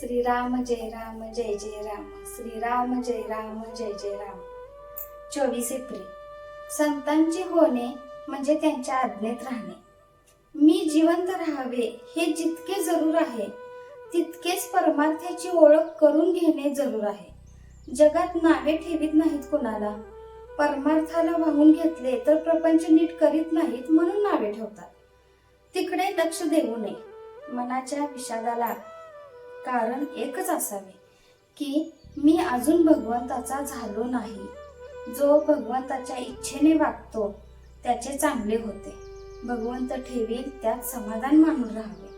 श्रीराम जय राम जय जय राम. श्रीराम जय राम जय जय राम. चोवीस एप्रिल. संतांचे होणे म्हणजे त्यांच्या आज्ञेत राहणे. मी जिवंत राहावे हे जितके जरूर आहे तितकेच परमार्थाची ओळख करून घेणे जरूर आहे. जगात नावे ठेवीत नाहीत कोणाला. परमार्थाला वाहून घेतले तर प्रपंच नीट करीत नाहीत म्हणून नावे ठेवतात. तिकडे लक्ष देऊ नये. मनाच्या विषादाला कारण एकच असावे की मी अजून भगवंताचा झालो नाही. जो भगवंताच्या इच्छेने वागतो त्याचे चांगले होते. भगवंत ठेवील त्यात समाधान मानून राहावे.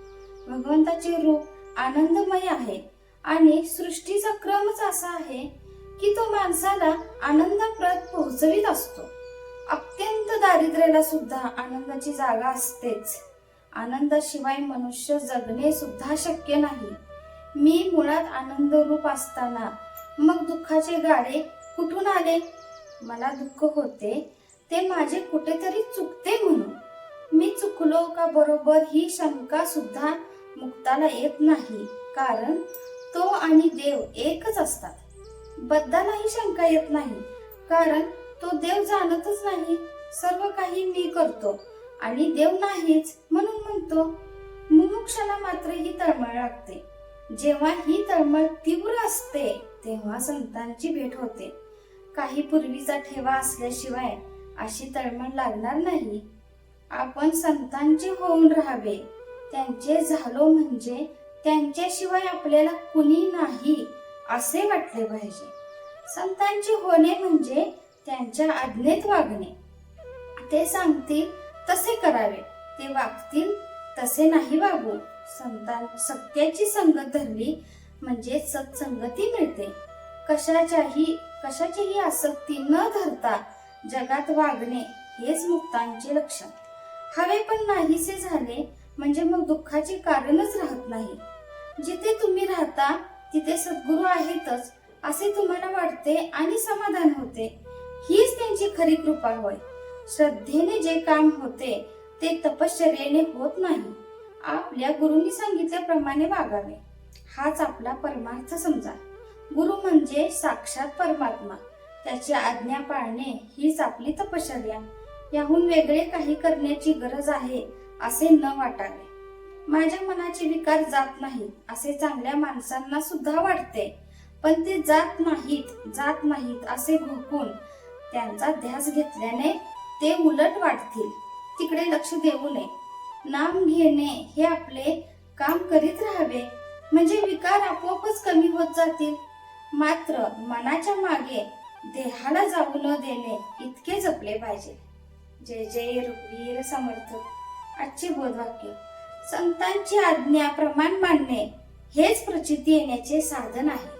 भगवंताचे रूप आनंदमय आहे आणि सृष्टीचा क्रमच असा आहे की तो माणसाला आनंदाप्रत पोहोचवीत असतो. अत्यंत दारिद्र्याला सुद्धा आनंदाची जागा असतेच. आनंदाशिवाय मनुष्य जगणे सुद्धा शक्य नाही. मी मुळात आनंद रूप असताना. मग दुःखाचे गाडे कुठून आले? मला दुःख होते. ते माझे कुठेतरी चुकते म्हणून. मी चुकलो का बरोबर ही शंका सुद्धा मुक्ताला येत नाही. कारण तो आणि देव एकच असतात. बद्दलाही शंका येत नाही. कारण तो देव जाणतच नाही. सर्व काही मी करतो आणि देव नाहीच म्हणून म्हणतो. मुमुक्षाला मात्र ही तळमळ लागते. जेव्हा ही तळमळ तीव्र असते तेव्हा संतांची भेट होते. काही पूर्वीचा ठेवा असल्याशिवाय अशी तळमळ लागणार नाही. आपण संतांचे होऊन राहावे. त्यांचे झालो म्हणजे त्यांच्याशिवाय आपल्याला कुणी नाही असे वाटले पाहिजे. संतांचे होणे म्हणजे त्यांच्या आज्ञेत वागणे. ते सांगतील तसे करावे. ते वागतील तसे नाही वागू. संतान सत्याची संगत धरली म्हणजे सत्संगती मिळते. कशाच्याही कशाचीही आसक्ती न धरता जगात वागणे हेच मुक्तांचे लक्षण. हवे पण नाहीसे झाले म्हणजे मग दुःखाचे कारणच राहत नाही. जिथे तुम्ही राहता तिथे सद्गुरू आहेतच असे तुम्हाला वाटते आणि समाधान होते. हीच त्यांची खरी कृपा होय. श्रद्धेने जे काम होते ते तपश्चर्याने होत नाही. आपल्या गुरुंनी सांगितल्याप्रमाणे वागावे. हाच आपला परमार्थ समजा. गुरु म्हणजे साक्षात परमात्मा. त्याची आज्ञा पाळणे हीच आपली तपश्चर्या. याहून वेगळे काही करण्याची गरज आहे असे न वाटावे. माझ्या मनाचे विकार जात नाहीत असे चांगल्या माणसांना सुद्धा वाटते. पण ते जात नाहीत जात नाहीत असे घोकून त्यांचा ध्यास घेतल्याने ते उलट वाटतील तिकडे लक्ष देऊ नये. नाम घेणे हे आपले काम करीत राहावे. म्हणजे विकार आपोआपच कमी होत जातील. मात्र मनाच्या मागे देहाला जाऊ न देणे इतके जपले पाहिजे. जय जय रघुवीर समर्थ आजचे बोधवाक्य. संतांची आज्ञा प्रमाण मानणे हेच प्रचिती येण्याचे साधन आहे.